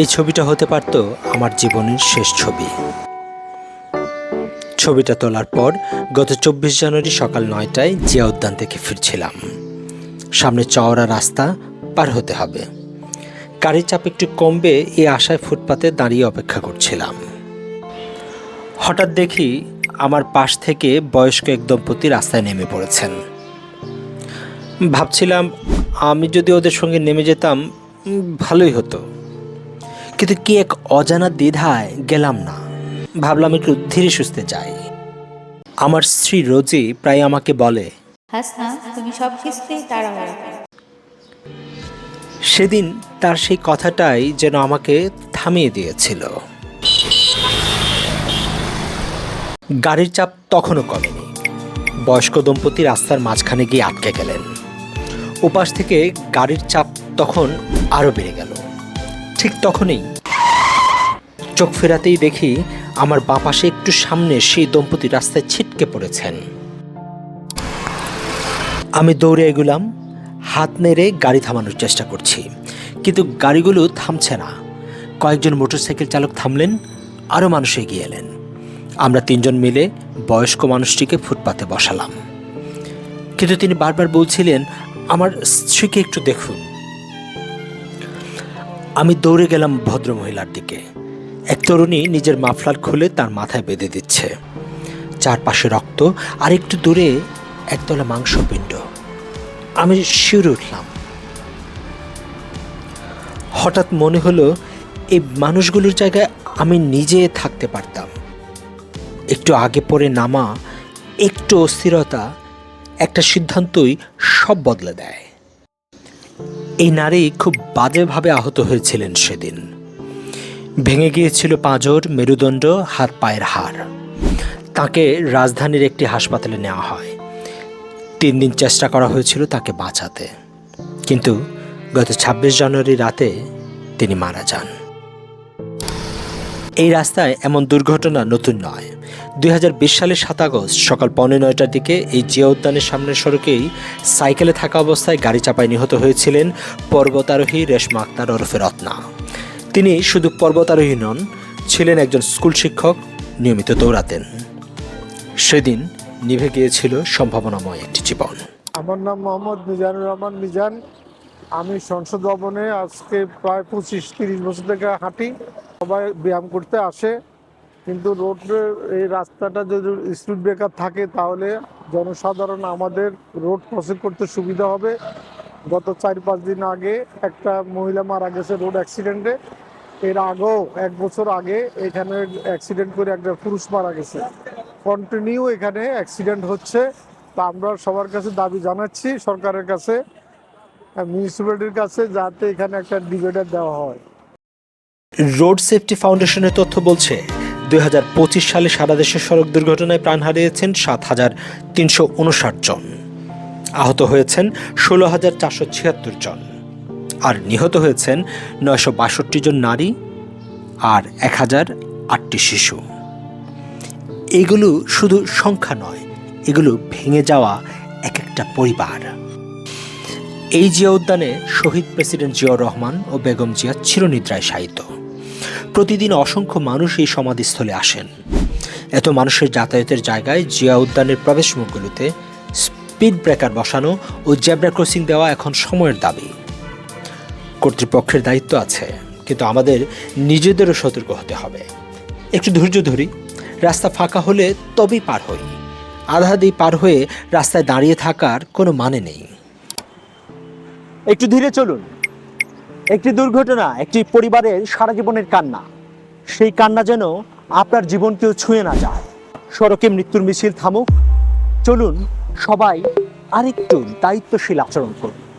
এই ছবিটা হতে পারত আমার জীবনের শেষ ছবি। ছবিটা তোলার পর গত চব্বিশ জানুয়ারি সকাল নয়টায় জিয়া উদ্যান থেকে ফিরছিলাম। সামনে চওড়া রাস্তা পার হতে হবে। গাড়ির চাপ একটু কমবে এই আশায় ফুটপাতে দাঁড়িয়ে অপেক্ষা করছিলাম। হঠাৎ দেখি আমার পাশ থেকে বয়স্ক এক দম্পতি রাস্তায় নেমে পড়েছেন। ভাবছিলাম, আমি যদি ওদের সঙ্গে নেমে যেতাম ভালোই হতো। কিন্তু কি এক অজানা দ্বিধায় গেলাম না। ভাবলাম একটু ধীরে সুস্থে যাই। আমার স্ত্রী রোজি প্রায় আমাকে বলে হাসনা তুমি সব কিছুতেই তাড়াহুড়ো সেদিন তার সেই কথাটাই যেন আমাকে থামিয়ে দিয়েছিল। গাড়ির চাপ তখনও কমেনি। বয়স্ক দম্পতি রাস্তার মাঝখানে গিয়ে আটকে গেলেন। ওপাশ থেকে গাড়ির চাপ তখন আরও বেড়ে গেল। ঠিক তখনই। চোখ ফেরাতেই দেখি আমার বাঁ পাশে একটু সামনে সেই দম্পতি রাস্তায় ছিটকে পড়েছেন। আমি দৌড়ে এগুলাম, হাত নেড়ে গাড়ি থামানোর চেষ্টা করছি, কিন্তু গাড়িগুলো থামছে না। কয়েকজন মোটরসাইকেল চালক থামলেন, আরও মানুষ এগিয়ে এলেন। আমরা তিনজন মিলে বয়স্ক মানুষটিকে ফুটপাতে বসালাম। কিন্তু তিনি বারবার বলছিলেন, আমার স্ত্রীকে একটু দেখুন। আমি দৌড়ে গেলাম ভদ্র মহিলার দিকে। এক তরুণী নিজের মাফলার খুলে তার মাথায় বেঁধে দিচ্ছে। চারপাশে রক্ত, আর একটু দূরে একতলা মাংসপিণ্ড। আমি শিউরে উঠলাম। হঠাৎ মনে হলো, এই মানুষগুলোর জায়গায় আমি নিজে থাকতে পারতাম। একটু আগে পরে নামা, একটু অস্থিরতা, একটা সিদ্ধান্তই সব বদলে দেয়। এই নারী খুব বাজেভাবে আহত হয়েছিলেন সেদিন। ভেঙে গিয়েছিল পাঁজর, মেরুদণ্ড, হাত পায়ের হাড়। তাকে রাজধানীর একটি হাসপাতালে নেওয়া হয়। তিন দিন চেষ্টা করা হয়েছিল তাকে বাঁচাতে। কিন্তু গত ছাব্বিশ জানুয়ারি রাতে তিনি মারা যান। এই রাস্তায় এমন দুর্ঘটনা নতুন নয়। দুই সালের সাত আগস্ট সকাল পৌনে নয়টার দিকে এই জিয়া উদ্যানের সামনের সড়কেই সাইকেলে থাকা অবস্থায় গাড়ি চাপায় নিহত হয়েছিলেন পর্বতারোহী রেশমা আক্তার ওরফে রত্না। তিনি শুধু পর্বতারোহী নন, ছিলেন একজন স্কুল শিক্ষক নিয়মিত দৌড়াতেন। সেদিন নিভে গিয়েছিল সম্ভাবনাময় একটি জীবন। আমার নাম মোহাম্মদ মিজানুর রহমান মিজান। আমি সংসদ ভবনে আজকে প্রায় পঁচিশ তিরিশ বছর থেকে হাঁটি। সবাই ব্যায়াম করতে আসে, কিন্তু রোডের এই রাস্তাটা যদি স্পিড ব্রেকার থাকে তাহলে জনসাধারণ আমাদের রোড ক্রসিং করতে সুবিধা হবে। গত চার পাঁচ দিন আগে একটা মহিলা মারা গেছে রোড অ্যাক্সিডেন্টে। এর আগেও এক বছর আগে এখানে অ্যাক্সিডেন্ট করে একটা পুরুষ মারা গেছে। কন্টিনিউ এখানে অ্যাক্সিডেন্ট হচ্ছে। তা আমরা সবার কাছে দাবি জানাচ্ছি, সরকারের কাছে, মিউনিসিপ্যালিটির কাছে যাতে এখানে একটা ডিভাইডার দেওয়া হয়। রোড সেফটি ফাউন্ডেশনের তথ্য বলছে, দুই হাজার পঁচিশ সালে সারা দেশে সড়ক দুর্ঘটনায় প্রাণ হারিয়েছেন সাত হাজার তিনশো উনষাট জন। আহত হয়েছেন ষোলো হাজার চারশো ছিয়াত্তর জন। আর নিহত হয়েছেন নয়শো বাষট্টি জন নারী আর এক হাজার আটটি শিশু। এগুলো শুধু সংখ্যা নয়, এগুলো ভেঙে যাওয়া এক একটা পরিবার। এই জিয়া উদ্যানে শহীদ প্রেসিডেন্ট জিয়াউর রহমান ও বেগম জিয়া চিরনিদ্রায় শায়িত। প্রতিদিন অসংখ্য মানুষ এই সমাধিস্থলে আসেন। এত মানুষের যাতায়াতের জায়গায় জিয়া উদ্যানের প্রবেশমুখগুলোতে স্পিড ব্রেকার বসানো ও জেব্রা ক্রসিং দেওয়া এখন সময়ের দাবি। কর্তৃপক্ষের দায়িত্ব আছে, কিন্তু আমাদের নিজেদেরও সতর্ক হতে হবে। একটু ধৈর্য ধরি, রাস্তা ফাঁকা হলে তবেই পার হই। আধা দিয়ে পার হয়ে রাস্তায় দাঁড়িয়ে থাকার কোনো মানে নেই। একটু ধীরে চলুন। একটি দুর্ঘটনা, একটি পরিবারের সারা জীবনের কান্না। সেই কান্না যেন আপনার জীবনকেও ছুঁয়ে না যায়। সড়কে মৃত্যুর মিছিল থামুক। চলুন সবাই আরেকটু দায়িত্বশীল আচরণ করুন।